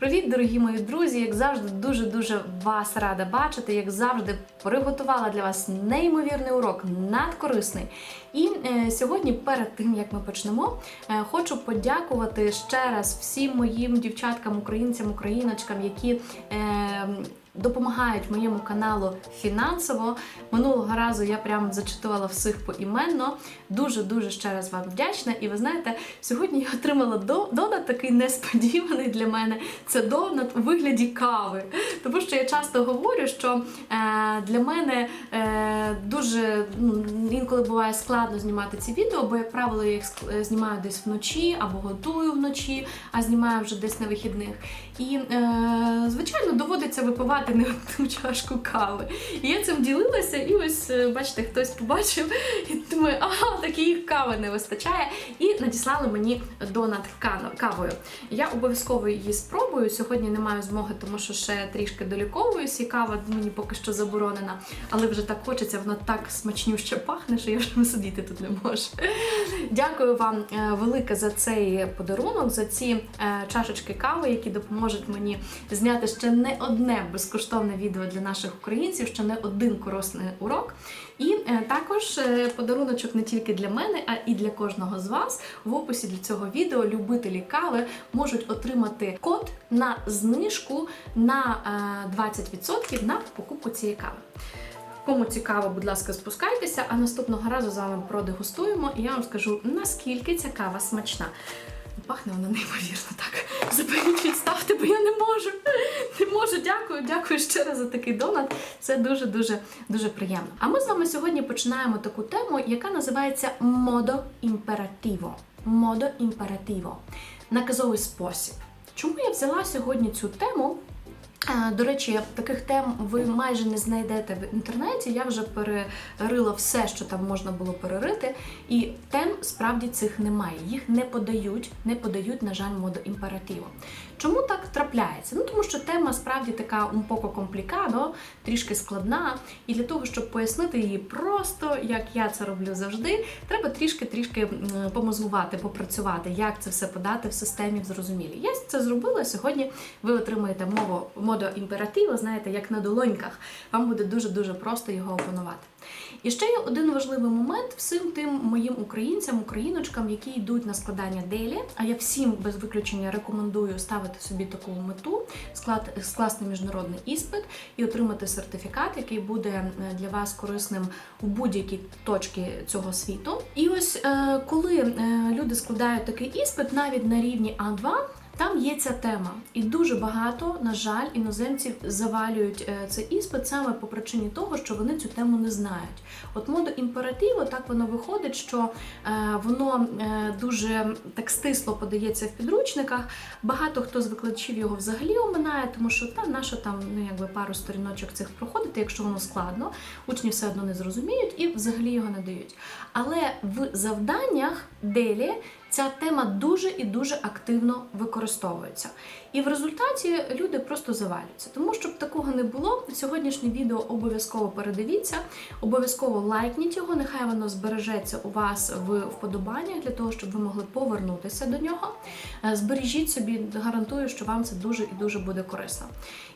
Привіт, дорогі мої друзі! Як завжди, дуже дуже вас рада бачити. Як завжди, приготувала для вас неймовірний урок, надкорисний. І е, сьогодні, перед тим як ми почнемо, е, хочу подякувати ще раз всім моїм дівчаткам, українцям, україночкам, які. Е, Допомагають моєму каналу фінансово. Минулого разу я прям зачитувала всіх поіменно. Дуже дуже ще раз вам вдячна. І ви знаєте, сьогодні я отримала до- донат такий несподіваний для мене. Це донат у вигляді кави. Тому що я часто говорю, що е, для мене е, дуже ну, інколи буває складно знімати ці відео, бо, як правило, я їх е, знімаю десь вночі або готую вночі, а знімаю вже десь на вихідних. І, звичайно, доводиться випивати не одну чашку кави. І я цим ділилася, і ось, е, бачите, хтось побачив і думає, ага, так їх кави не вистачає. І надіслали мені донат кавою. Я обов'язково її спробую. Сьогодні не маю змоги, тому що ще трішки доліковуюсь, і кава мені поки що заборонена. Але вже так хочеться, вона так смачнюще пахне, що я вже сидіти тут не можу. Дякую вам е, велике за цей подарунок, за ці е, чашечки кави, які допоможуть мені зняти ще не одне безкоштовне відео для наших українців, ще не один корисний урок. І е, також е, подаруночок не тільки для мене, а і для кожного з вас. В описі для цього відео любителі кави можуть отримати код на знижку на е, 20% на покупку цієї кави. Кому цікаво, будь ласка, спускайтеся, а наступного разу з вами продегустуємо, і я вам скажу, наскільки ця кава смачна. Пахне вона неймовірно так. Заберіть, відставте, бо я не можу. Не можу. Дякую, дякую ще раз за такий донат. Це дуже дуже дуже приємно. А ми з вами сьогодні починаємо таку тему, яка називається модо імперативо. Модо імперативо. Наказовий спосіб. Чому я взяла сьогодні цю тему? Е, До речі, таких тем ви майже не знайдете в інтернеті. Я вже перерила все, що там можна було перерити, і тем справді цих немає. Їх не подають, не подають, на жаль, моду імперативу. Чому так трапляється? Ну тому що тема справді така un poco complicado, трішки складна, і для того, щоб пояснити її просто, як я це роблю завжди, треба трішки-трішки помозгувати, попрацювати, як це все подати в системі в зрозумілі. Я це зробила сьогодні. Ви отримаєте мову модо імперативу, знаєте, як на долоньках. Вам буде дуже дуже просто його опанувати. І ще є один важливий момент всім тим моїм українцям, україночкам, які йдуть на складання делі. А я всім без виключення рекомендую ставити собі таку мету, склад, скласти міжнародний іспит і отримати сертифікат, який буде е, для вас корисним у будь-якій точці цього світу. І ось е, коли е, люди складають такий іспит, навіть на рівні А2. Там є ця тема, і дуже багато, на жаль, іноземців завалюють е, цей іспит саме по причині того, що вони цю тему не знають. От моду імперативу так воно виходить, що е, воно е, дуже так стисло подається в підручниках. Багато хто з викладачів його взагалі оминає, тому що та нащо там ну якби пару сторіночок цих проходити, якщо воно складно, учні все одно не зрозуміють і взагалі його не дають. Але в завданнях делі ця тема дуже і дуже активно використовується. І в результаті люди просто завалюються. Тому щоб такого не було, сьогоднішнє відео обов'язково передивіться, обов'язково лайкніть його, нехай воно збережеться у вас в вподобаннях для того, щоб ви могли повернутися до нього. Е, Збережіть собі, гарантую, що вам це дуже і дуже буде корисно.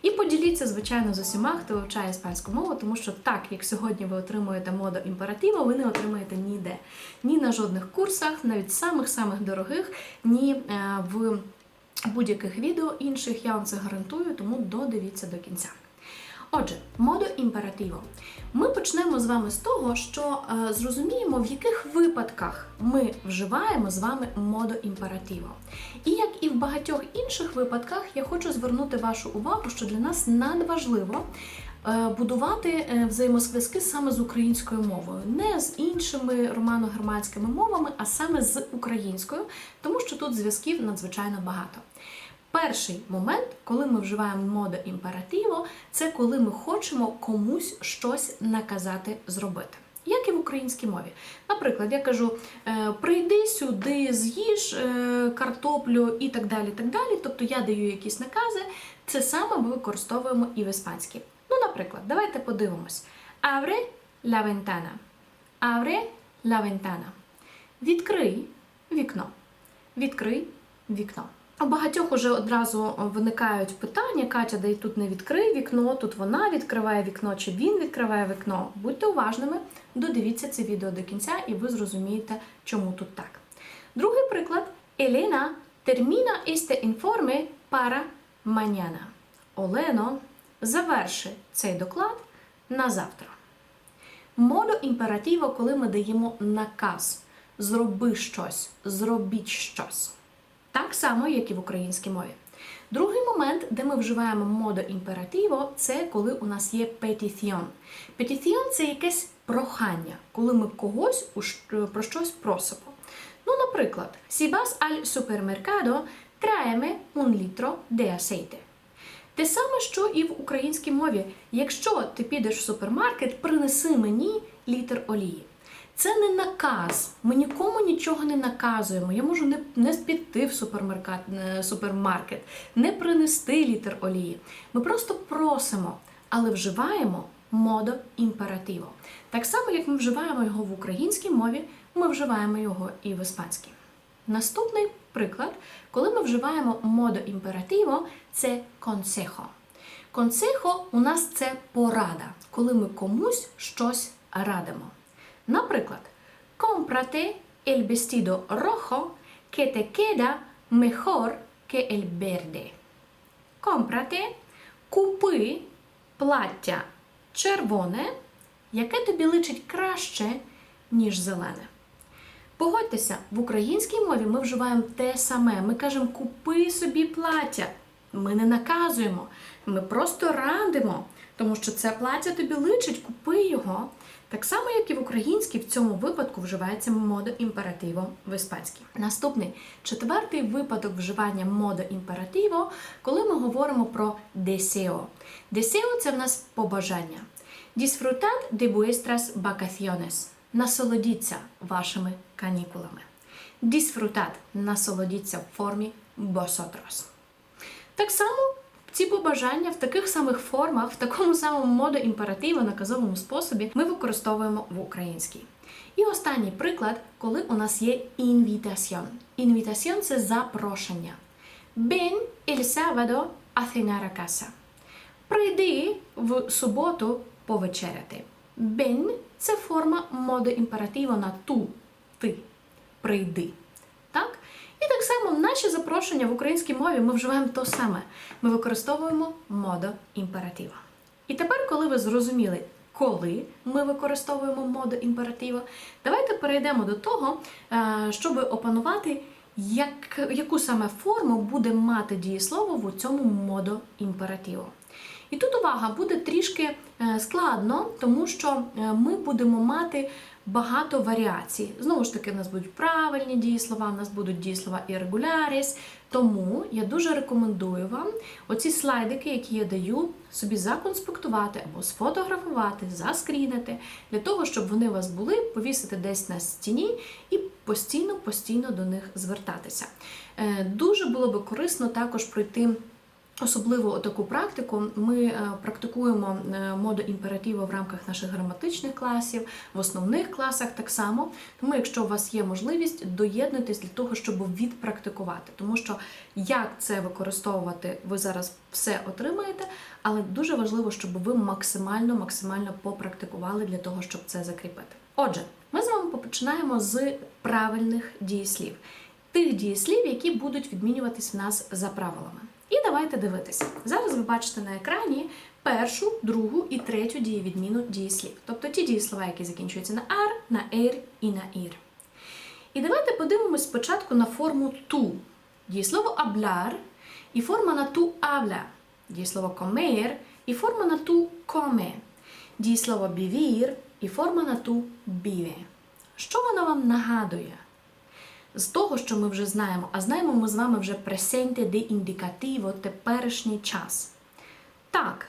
І поділіться, звичайно, з усіма, хто вивчає іспанську мову, тому що так, як сьогодні ви отримуєте моду імператива, ви не отримаєте ніде. Ні на жодних курсах, навіть самих-самих дорогих, ні е, в будь-яких відео інших. Я вам це гарантую, тому додивіться до кінця. Отже, модо імперативо. Ми почнемо з вами з того, що е, зрозуміємо, в яких випадках ми вживаємо з вами модо імперативо. І як і в багатьох інших випадках, я хочу звернути вашу увагу, що для нас надважливо будувати е, взаємозв'язки саме з українською мовою, не з іншими романо-германськими мовами, а саме з українською, тому що тут зв'язків надзвичайно багато. Перший момент, коли ми вживаємо мода імперативо, це коли ми хочемо комусь щось наказати зробити. Як і в українській мові. Наприклад, я кажу: е, прийди сюди, з'їж е, картоплю і так далі. так далі. Тобто я даю якісь накази. Це саме ми використовуємо і в іспанській. Ну, наприклад, давайте подивимось: Abre la ventana. Abre la ventana. Відкрий вікно. Відкрий вікно. У багатьох уже одразу виникають питання: Катя, де тут не відкрий вікно, тут вона відкриває вікно, чи він відкриває вікно. Будьте уважними, додивіться це відео до кінця, і ви зрозумієте, чому тут так. Другий приклад: Елена терміна este informe para mañana. Олено, заверши цей доклад на завтра. Модо імперативо, коли ми даємо наказ зроби щось, зробіть щось. Так само, як і в українській мові. Другий момент, де ми вживаємо модо імперативо, це коли у нас є петіціон. Петіціон це якесь прохання, коли ми когось про щось просимо. Ну, наприклад, si vas al supermercado, tráeme un litro de aceite. Те саме, що і в українській мові. Якщо ти підеш в супермаркет, принеси мені літр олії. Це не наказ. Ми нікому нічого не наказуємо. Я можу не, не піти в супермаркет, е, супермаркет, не принести літр олії. Ми просто просимо, але вживаємо модо імперативо. Так само, як ми вживаємо його в українській мові, ми вживаємо його і в іспанській. Наступний приклад, коли ми вживаємо модо імперативо, це консехо. Консехо у нас це порада, коли ми комусь щось радимо. Наприклад, cómprate el vestido rojo que te queda mejor que el verde. Cómprate, купи плаття червоне, яке тобі личить краще, ніж зелене. Погодьтеся, в українській мові ми вживаємо те саме. Ми кажемо купи собі плаття. Ми не наказуємо, ми просто радимо, тому що це плаття тобі личить, купи його. Так само, як і в українській, в цьому випадку вживається модо імперативо в іспанській. Наступний четвертий випадок вживання модо імперативо, коли ми говоримо про deseo. Deseo – це в нас побажання. Disfrutad de vuestras vacaciones. Насолодіться вашими канікулами. Disfrutad – насолодіться в формі vosotros. Так само ці побажання в таких самих формах, в такому самому моду імперативу, наказовому способі ми використовуємо в українській. І останній приклад, коли у нас є інвітаціон. Інвітаціон це запрошення. Sábado a cenar casa. Прийди в суботу повечеряти. Ven – це форма моду імперативу на ту, ти. Прийди. Так? І так само наші запрошення в українській мові ми вживаємо то саме. Ми використовуємо модо імператива. І тепер, коли ви зрозуміли, коли ми використовуємо модо імператива, давайте перейдемо до того, е, щоб опанувати, як, яку саме форму буде мати дієслово в цьому модо імперативу. І тут увага буде трішки е, складно, тому що е, ми будемо мати багато варіацій. Знову ж таки, в нас будуть правильні дієслова, в нас будуть дієслова irregularis. Тому я дуже рекомендую вам оці слайдики, які я даю, собі законспектувати або сфотографувати, заскрінити, для того, щоб вони у вас були, повісити десь на стіні і постійно-постійно до них звертатися. Е, Дуже було би корисно також пройти. Особливо таку практику ми е, практикуємо е, моду імперативу в рамках наших граматичних класів, в основних класах так само. Тому, якщо у вас є можливість, доєднуйтесь для того, щоб відпрактикувати. Тому що як це використовувати, ви зараз все отримаєте, але дуже важливо, щоб ви максимально максимально попрактикували для того, щоб це закріпити. Отже, ми з вами починаємо з правильних дієслів, тих дієслів, які будуть відмінюватись в нас за правилами. Давайте дивитися. Зараз ви бачите на екрані першу, другу і третю дієвідміну дієслів. Тобто ті дієслова, які закінчуються на ар, на ер і на ір. І давайте подивимось спочатку на форму ту. Дієслово hablar і форма на ту habla. Дієслово comer і форма на ту come. Дієслово vivir і форма на ту vive. Що вона вам нагадує? З того, що ми вже знаємо, а знаємо ми з вами вже presente де індикативо, теперішній час. Так,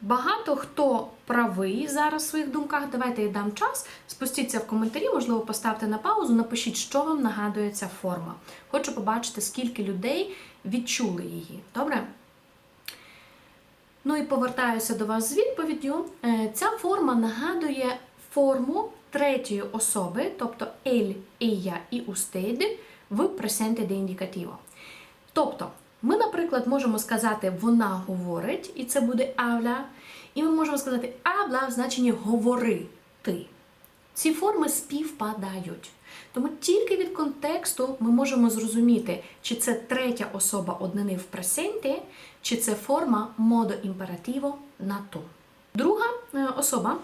багато хто правий зараз в своїх думках. Давайте я дам час. Спустіться в коментарі, можливо, поставте на паузу, напишіть, що вам нагадує ця форма. Хочу побачити, скільки людей відчули її. Добре? Ну і повертаюся до вас з відповіддю. Е, Ця форма нагадує форму третьої особи, тобто ель, ella і usted в presente de indicativo. Тобто, ми, наприклад, можемо сказати вона говорить, і це буде авля. І ми можемо сказати абла в значенні говори ти. Ці форми співпадають. Тому тільки від контексту ми можемо зрозуміти, чи це третя особа однини в пресенті, чи це форма модо імперативо на ту. Друга е, особа,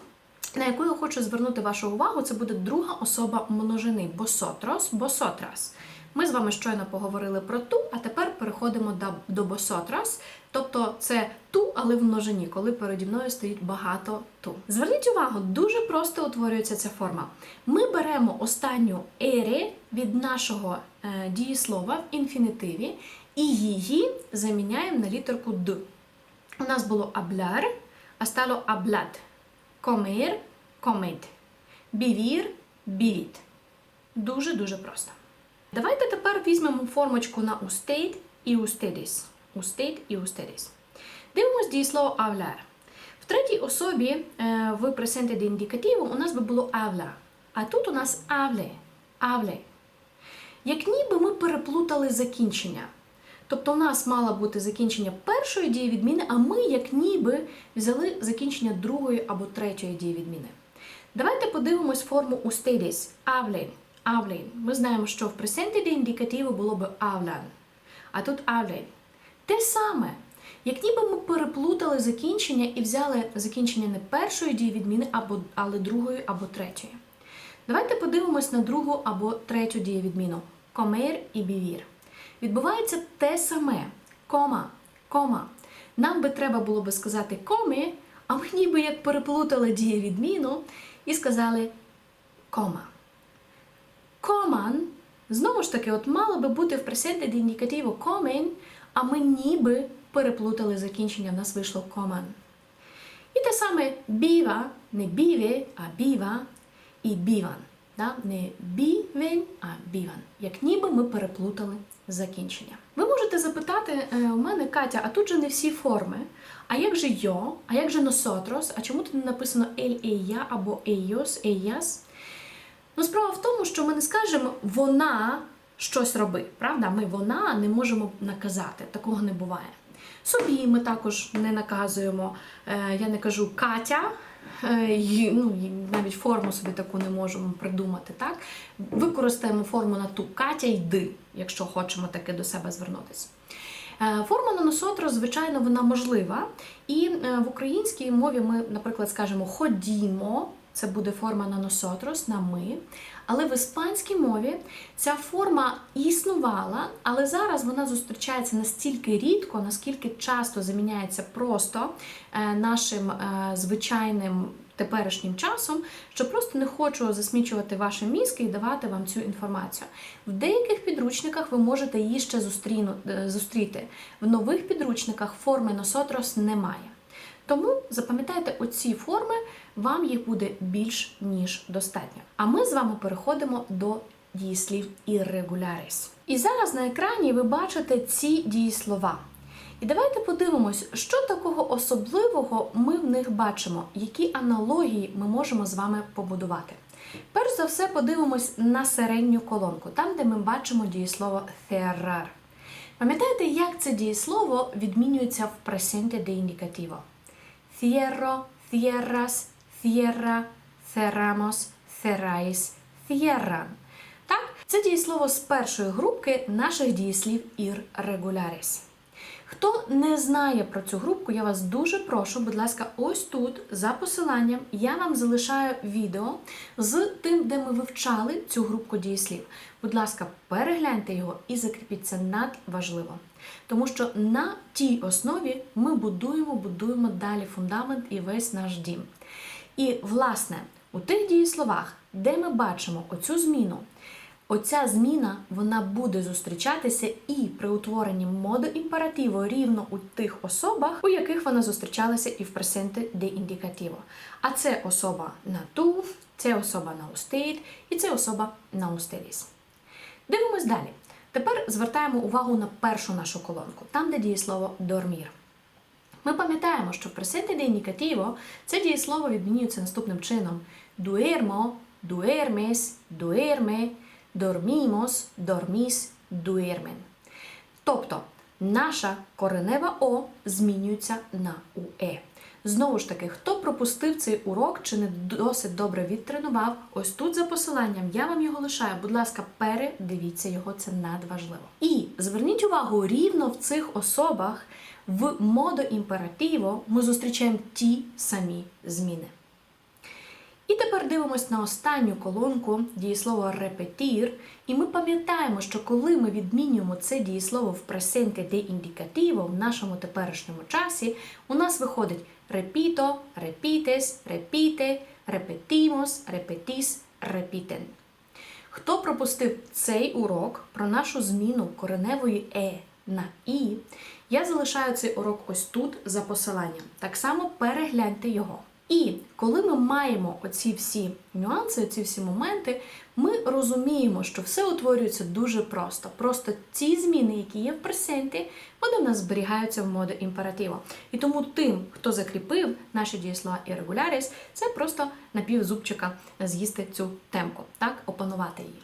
на яку я хочу звернути вашу увагу, це буде друга особа множини босотрос, босотрас. Ми з вами щойно поговорили про ту, а тепер переходимо до, босотрас, тобто це ту, але в множині, коли переді мною стоїть багато ту. Зверніть увагу, дуже просто утворюється ця форма. Ми беремо останню ері від нашого е, дієслова в інфінітиві і її заміняємо на літерку д. У нас було hablar, а стало hablad. Comer, comed. Vivir, vivit. Дуже-дуже просто. Давайте тепер візьмемо формочку на usted і ustedes. Usted і ustedes. Дивимось дієслово hablar. В третій особі е, в presente de indicativo у нас би було habla. А тут у нас hable. Hable. Як ніби ми переплутали закінчення. Тобто у нас мало бути закінчення першої дієвідміни, а ми як ніби взяли закінчення другої або третьої дієвідміни. Давайте подивимось форму ustedes. Hablen. Hablen. Ми знаємо, що в presente de indicativo було би hablan. А тут hablen. Те саме. Як ніби ми переплутали закінчення і взяли закінчення не першої дієвідміни, або, але другої або третьої. Давайте подивимось на другу або третю дієвідміну. Comer і vivir. Відбувається те саме. Кома, кома. Нам би треба було би сказати комі, а ми ніби як переплутали дієвідміну і сказали кома. Коман, знову ж таки, от мало би бути в di indicativo комен, а ми ніби переплутали закінчення, в нас вийшло коман. І те саме біва, не біве, а біва і біван. Да? Не бівен, а біван. Як ніби ми переплутали закінчення. Ви можете запитати е, у мене, Катя, а тут же не всі форми. А як же йо, а як же носотрос? А чому тут не написано ель ея або ейос, ейяс? Ну, справа в тому, що ми не скажемо вона щось роби, правда? Ми вона не можемо наказати, такого не буває. Собі ми також не наказуємо. Е, Я не кажу Катя, ну, навіть форму собі таку не можемо придумати. Так? Використаємо форму на ту Катя йди, якщо хочемо таки до себе звернутися. Е, Форма на носотро, звичайно, вона можлива. І е, в українській мові ми, наприклад, скажемо ходімо, це буде форма на носотрос, на ми. Але в іспанській мові ця форма існувала, але зараз вона зустрічається настільки рідко, наскільки часто заміняється просто е, нашим е, звичайним теперішнім часом, що просто не хочу засмічувати ваші мізки і давати вам цю інформацію. В деяких підручниках ви можете її ще е, зустріти. В нових підручниках форми носотрос немає. Тому запам'ятайте оці форми, вам їх буде більш ніж достатньо. А ми з вами переходимо до дієслів irregularis. І зараз на екрані ви бачите ці дієслова. І давайте подивимось, що такого особливого ми в них бачимо, які аналогії ми можемо з вами побудувати. Перш за все, подивимось на середню колонку, там, де ми бачимо дієслово cerrar. Пам'ятаєте, як це дієслово відмінюється в presente de indicativo? Cierro, cierras, cierra, cerramos, cerráis, cierran. Так, це дієслово з першої групки наших дієслів irregularis. Хто не знає про цю групку, я вас дуже прошу, будь ласка, ось тут за посиланням я вам залишаю відео з тим, де ми вивчали цю групку дієслів. Будь ласка, перегляньте його і закріпіть це надважливо. Тому що на тій основі ми будуємо, будуємо далі фундамент і весь наш дім. І, власне, у тих дієсловах, де ми бачимо оцю зміну, Оця зміна вона буде зустрічатися і при утворенні моду імперативо рівно у тих особах, у яких вона зустрічалася і в presente de indicativo. А це особа на ту, це особа на usted і це особа на ustedes. Дивимось далі. Тепер звертаємо увагу на першу нашу колонку, там, де дієслово dormir. Ми пам'ятаємо, що в presente indicativo це дієслово відмінюється наступним чином: duermo, duermes, duerme, dormimos, dormís, duermen. Тобто наша коренева О змінюється на УЕ. Знову ж таки, хто пропустив цей урок чи не досить добре відтренував, ось тут за посиланням я вам його лишаю. Будь ласка, передивіться його, це надважливо. І зверніть увагу, рівно в цих особах в модо імперативо ми зустрічаємо ті самі зміни. І тепер дивимось на останню колонку дієслово репетір, і ми пам'ятаємо, що коли ми відмінюємо це дієслово в пресенте де індикативо в нашому теперішньому часі, у нас виходить repito, repites, repite, repetimos, repetis, repiten. Хто пропустив цей урок про нашу зміну кореневої е на і, я залишаю цей урок ось тут за посиланням. Так само перегляньте його. І коли ми маємо оці всі нюанси, оці всі моменти, ми розуміємо, що все утворюється дуже просто. Просто ті зміни, які є в пресенті, вони в нас зберігаються в моду імперативо. І тому тим, хто закріпив наші дієслова irregularis, це просто напівзубчика з'їсти цю темку, так, опанувати її.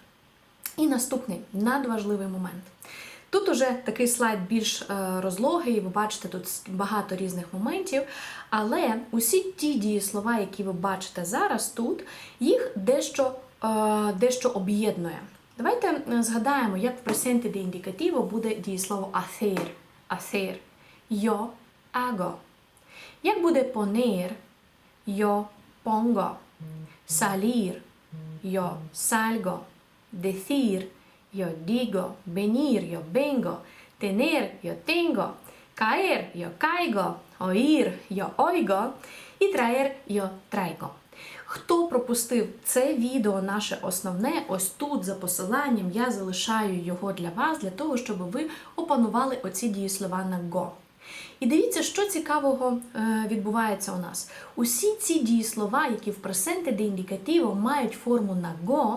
І наступний надважливий момент. Тут уже такий слайд більш е, розлогий, ви бачите тут багато різних моментів, але усі ті дієслова, які ви бачите зараз тут, їх дещо, е, дещо об'єднує. Давайте е, згадаємо, як в пресенті де індикативо буде дієслово hacer. hacer. Yo hago. Як буде poner? Yo pongo. Salir. Yo salgo. Decir. Yo digo, venir, yo vengo, tener, yo tengo, caer, yo caigo, oír, yo oigo і traer, yo traigo. Хто пропустив це відео, наше основне, ось тут за посиланням я залишаю його для вас, для того, щоб ви опанували оці дієслова на go. І дивіться, що цікавого е, відбувається у нас. Усі ці дієслова, які в пресенте де індикативо мають форму на go,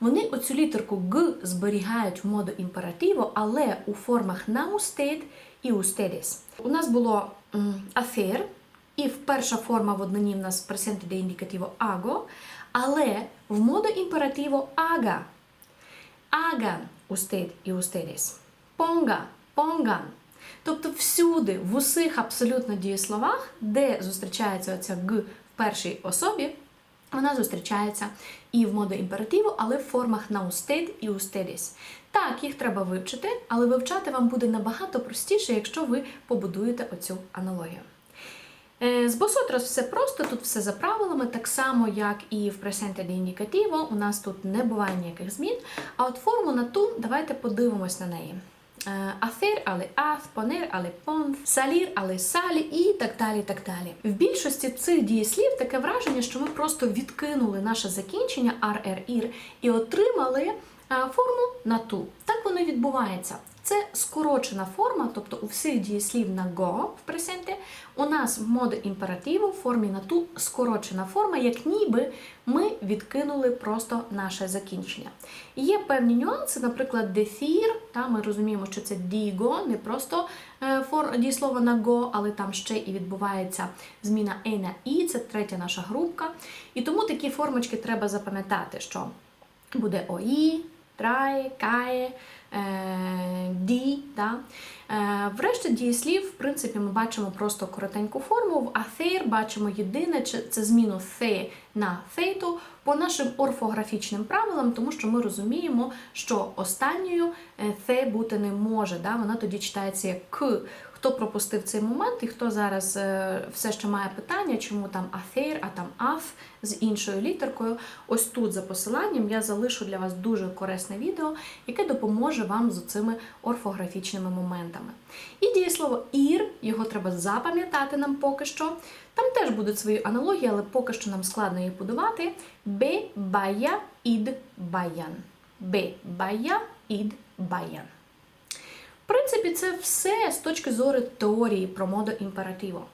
вони оцю літерку г зберігають в моду імперативо, але у формах на устед і устедес. У нас було афер, і перша форма в однині в нас пресенте де індикативо аго, але в моду імперативо ага. Аган устед і устедес. Понга, понган. Тобто всюди, в усіх абсолютно дієсловах, де зустрічається оця г в першій особі, вона зустрічається і в моду імперативу, але в формах наустед і устедіс. Так, їх треба вивчити, але вивчати вам буде набагато простіше, якщо ви побудуєте оцю аналогію. Е, З босотрас все просто, тут все за правилами, так само, як і в пресенте де індикативо, у нас тут не буває ніяких змін. А от форму на ту, давайте подивимось на неї. Афер, але аф, понер, але понф, салір, але салі і так далі. так далі. В більшості цих дієслів таке враження, що ми просто відкинули наше закінчення ар, ер, ір і отримали форму на ту. Так воно і відбувається. Це скорочена форма, тобто у всіх дієслів на go в пресенті у нас в моду імперативу в формі на ту скорочена форма, як ніби ми відкинули просто наше закінчення. Є певні нюанси, наприклад, дефір, та ми розуміємо, що це діго, не просто е, дієслово на go, але там ще і відбувається зміна е на і, це третя наша групка. І тому такі формочки треба запам'ятати, що буде ОІ, трає, кає. Ді, да? В Врешті дієслів, в принципі, ми бачимо просто коротеньку форму. В афейр бачимо єдине, це зміну «the» на «theйту» по нашим орфографічним правилам, тому що ми розуміємо, що останньою «the» бути не може. Да? Вона тоді читається як «к». Хто пропустив цей момент і хто зараз е, все ще має питання, чому там афейр, а там аф з іншою літеркою, ось тут за посиланням я залишу для вас дуже корисне відео, яке допоможе вам з цими орфографічними моментами. І дієслово ір, його треба запам'ятати нам поки що. Там теж будуть свої аналогії, але поки що нам складно їх будувати. Бе, бая, ід, баян. Бе, бая, ід, баян. В принципі, це все з точки зору теорії про моду імперативо.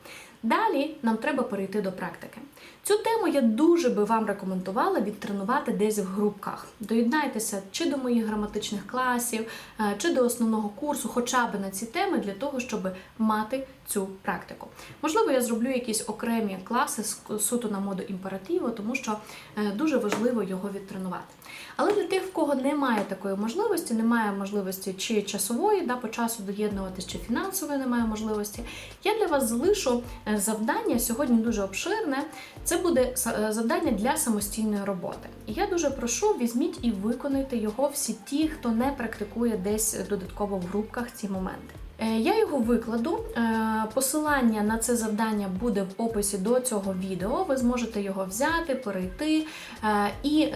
Далі нам треба перейти до практики. Цю тему я дуже би вам рекомендувала відтренувати десь в групках. Доєднайтеся чи до моїх граматичних класів, е, чи до основного курсу, хоча б на ці теми, для того, щоб мати цю практику. Можливо, я зроблю якісь окремі класи суто на моду імперативу, тому що е, дуже важливо його відтренувати. Але для тих, в кого немає такої можливості, немає можливості чи часової, да, по часу доєднуватись, чи фінансової немає можливості, я для вас залишу е, завдання сьогодні дуже обширне. Це буде е, завдання для самостійної роботи. І я дуже прошу, візьміть і виконайте його всі ті, хто не практикує десь додатково в групках ці моменти. Е, Я його викладу. Е, Посилання на це завдання буде в описі до цього відео. Ви зможете його взяти, перейти е, і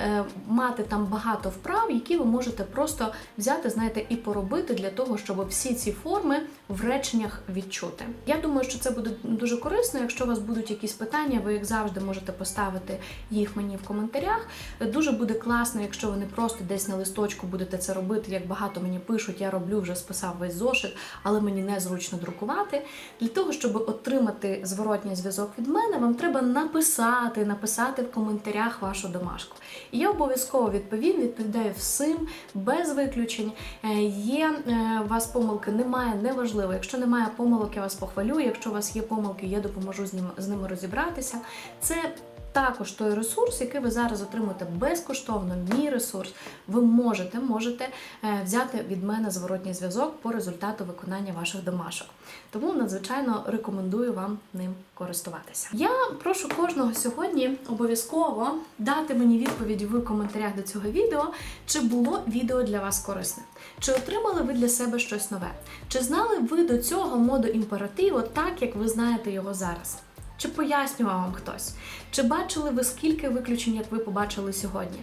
мати там багато вправ, які ви можете просто взяти, знаєте, і поробити для того, щоб всі ці форми в реченнях відчути. Я думаю, що це буде дуже корисно. Якщо у вас будуть якісь питання, ви як завжди можете поставити їх мені в коментарях. Дуже буде класно, якщо ви не просто десь на листочку будете це робити, як багато мені пишуть, я роблю, вже списав весь зошит, але мені незручно друкувати. Для того, щоб отримати зворотній зв'язок від мене, вам треба написати, написати в коментарях вашу домашку. І я обов'язково відповім, відповідаю всім, без виключень. Е, Є е, у вас помилки, немає, неважливо. Якщо немає помилок, я вас похвалю. Якщо у вас є помилки, я допоможу з ними, з ними розібратися. Це також той ресурс, який ви зараз отримуєте безкоштовно, мій ресурс, ви можете, можете е, взяти від мене зворотній зв'язок по результату виконання ваших домашок. Тому надзвичайно рекомендую вам ним користуватися. Я прошу кожного сьогодні обов'язково дати мені відповідь в коментарях до цього відео, чи було відео для вас корисне, чи отримали ви для себе щось нове, чи знали ви до цього моду імперативу так, як ви знаєте його зараз. Чи пояснював вам хтось? Чи бачили ви скільки виключень, як ви побачили сьогодні?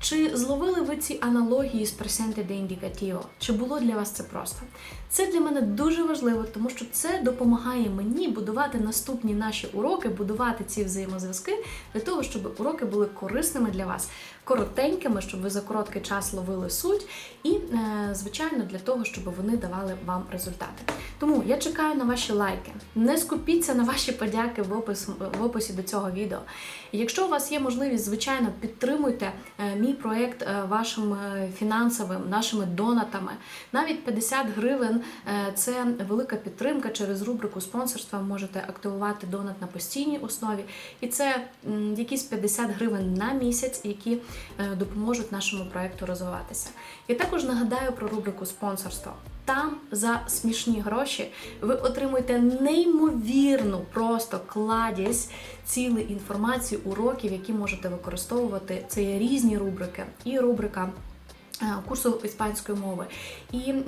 Чи зловили ви ці аналогії з пресенте де індикатіво? Чи було для вас це просто? Це для мене дуже важливо, тому що це допомагає мені будувати наступні наші уроки, будувати ці взаємозв'язки для того, щоб уроки були корисними для вас, коротенькими, щоб ви за короткий час ловили суть, і, е, звичайно, для того, щоб вони давали вам результати. Тому я чекаю на ваші лайки. Не скупіться на ваші подяки в, опис, в описі до цього відео. Якщо у вас є можливість, звичайно, підтримуйте е, мій проєкт е, вашим е, фінансовим, нашими донатами. Навіть 50 гривень е, це велика підтримка. Через рубрику спонсорства можете активувати донат на постійній основі. І це якісь 50 гривень на місяць, які допоможуть нашому проєкту розвиватися. Я також нагадаю про рубрику спонсорство. Там за смішні гроші ви отримуєте неймовірну просто кладість цілої інформації, уроків, які можете використовувати. Це є різні рубрики, і рубрика. Е, Курсу іспанської мови, і е,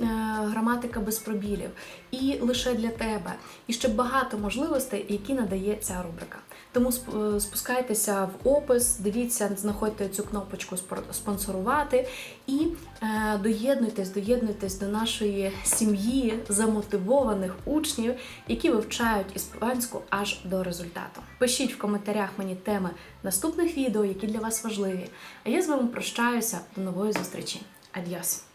граматика без пробілів, і лише для тебе, і ще багато можливостей, які надає ця рубрика. Тому е, спускайтеся в опис, дивіться, знаходьте цю кнопочку «Спор- спонсорувати і доєднуйтесь, доєднуйтесь до нашої сім'ї замотивованих учнів, які вивчають іспанську аж до результату. Пишіть в коментарях мені теми наступних відео, які для вас важливі. А я з вами прощаюся до нової зустрічі. Adiós.